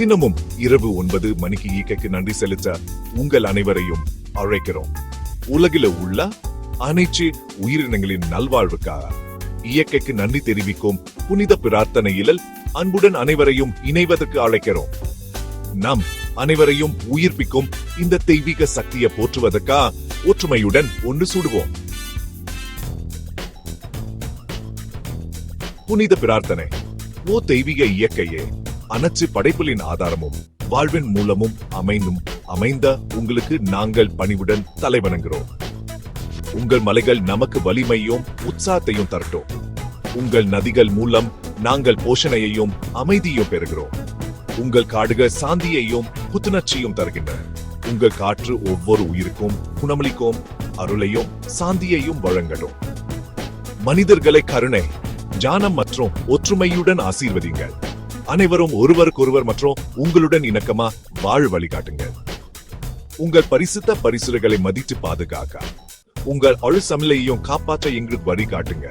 தினமும் இரவு ஒன்பது மணிக்கு இயற்கைக்கு நன்றி செலுத்த உங்கள் அனைவரையும் அழைக்கிறோம். உலகில உள்ள அனைத்து உயிரினங்களின் நல்வாழ்வுக்காக இயற்கைக்கு நன்றி தெரிவிக்கும் புனித பிரார்த்தனையில் அன்புடன் அனைவரையும் இணைவதற்கு அழைக்கிறோம். நம் அனைவரையும் உயிர்ப்பிக்கும் இந்த தெய்வீக சக்தியை போற்றுவதற்கா ஒற்றுமையுடன் ஒன்று சுடுவோம். புனித பிரார்த்தனை ஓ தெய்வீக இயற்கையே அனைத்து படைப்புகளின் ஆதாரமும் வாழ்வின் மூலமும் அமைந்தும் அமைந்த உங்களுக்கு நாங்கள் பணிவுடன் தலைவணங்குகிறோம் உங்கள் மலைகள் நமக்கு வலிமையும் உற்சாகத்தையும் தரட்டும். உங்கள் நதிகள் மூலம் நாங்கள் போஷணையையும் அமைதியும் பெறுகிறோம். உங்கள் காடுகள் சாந்தியையும் புத்துணர்ச்சியும் தருகின்றன. உங்கள் காற்று ஒவ்வொரு உயிருக்கும் குணமளிக்கும் அருளையும் சாந்தியையும் வழங்கட்டும். மனிதர்களை கருணை ஜானம் மற்றும் ஒற்றுமையுடன் ஆசீர்வதிங்கள் அனைவரும் ஒருவருக்கொருவர் மற்றும் உங்களுடன் இணக்கமா வாழ வழிகாட்டுங்க. உங்கள் பரிசுத்த பரிசுரைகளை மதித்து பாதுகாக்க உங்கள் அழு சமிலையையும் காப்பாற்ற எங்களுக்கு வழிகாட்டுங்க.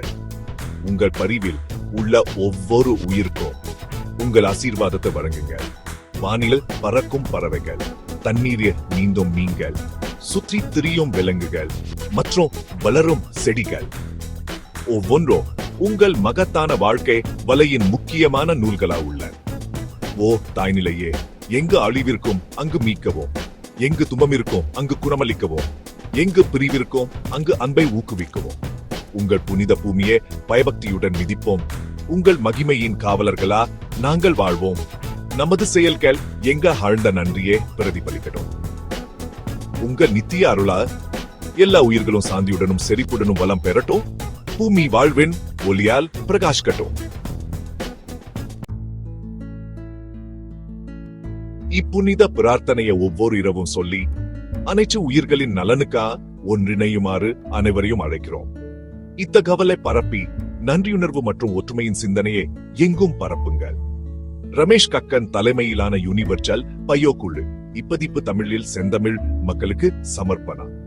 உங்கள் பரிவில் உள்ள ஒவ்வொரு உயிருக்கும் உங்கள் ஆசீர்வாதத்தை வழங்குங்க. வானில் பறக்கும் பறவைகள் தண்ணீரில் நீந்தும் மீன்கள் சுற்றி திரியும் விலங்குகள் மற்றும் வளரும் செடிகள். ஒவ்வொன்றும் உங்கள் மகத்தான வாழ்க்கை வலையின் முக்கியமான நூல்களா உள்ள. ஓ தாய்நிலையே எங்கு அழிவிற்கும் அங்கு மீட்கவும். எங்கு துமம் இருக்கும் அங்கு குணமளிக்கவும். எங்கு பிரிவிற்கும் அங்கு அன்பை ஊக்குவிக்கவும். உங்கள் புனித பூமியை பயபக்தியுடன் மிதிப்போம். உங்கள் மகிமையின் காவலர்களா நாங்கள் வாழ்வோம். நமது செயல்கள் எங்க ஆழ்ந்த நன்றியே பிரதிபலிக்கட்டும். உங்கள் நித்திய அருளா எல்லா உயிர்களும் சாந்தியுடனும் செறிப்புடனும் வளம் பெறட்டும். பூமி வாழ்வின் ஒளியால் பிரகாஷ்கட்டும் இப்புனித பிரார்த்தனையை ஒவ்வொரு இரவும் சொல்லி அனைத்து உயிர்களின் நலனுக்கா ஒன்றிணையுமாறு அனைவரையும் அழைக்கிறோம். இத்தகவலை பரப்பி நன்றியுணர்வு மற்றும் ஒற்றுமையின் சிந்தனையை எங்கும் பரப்புங்கள். ரமேஷ் கக்கன் தலைமையிலான யூனிவர்சல் பையோ குழு இப்பதிப்பு தமிழில் செந்தமிழ் மக்களுக்கு சமர்ப்பணம்.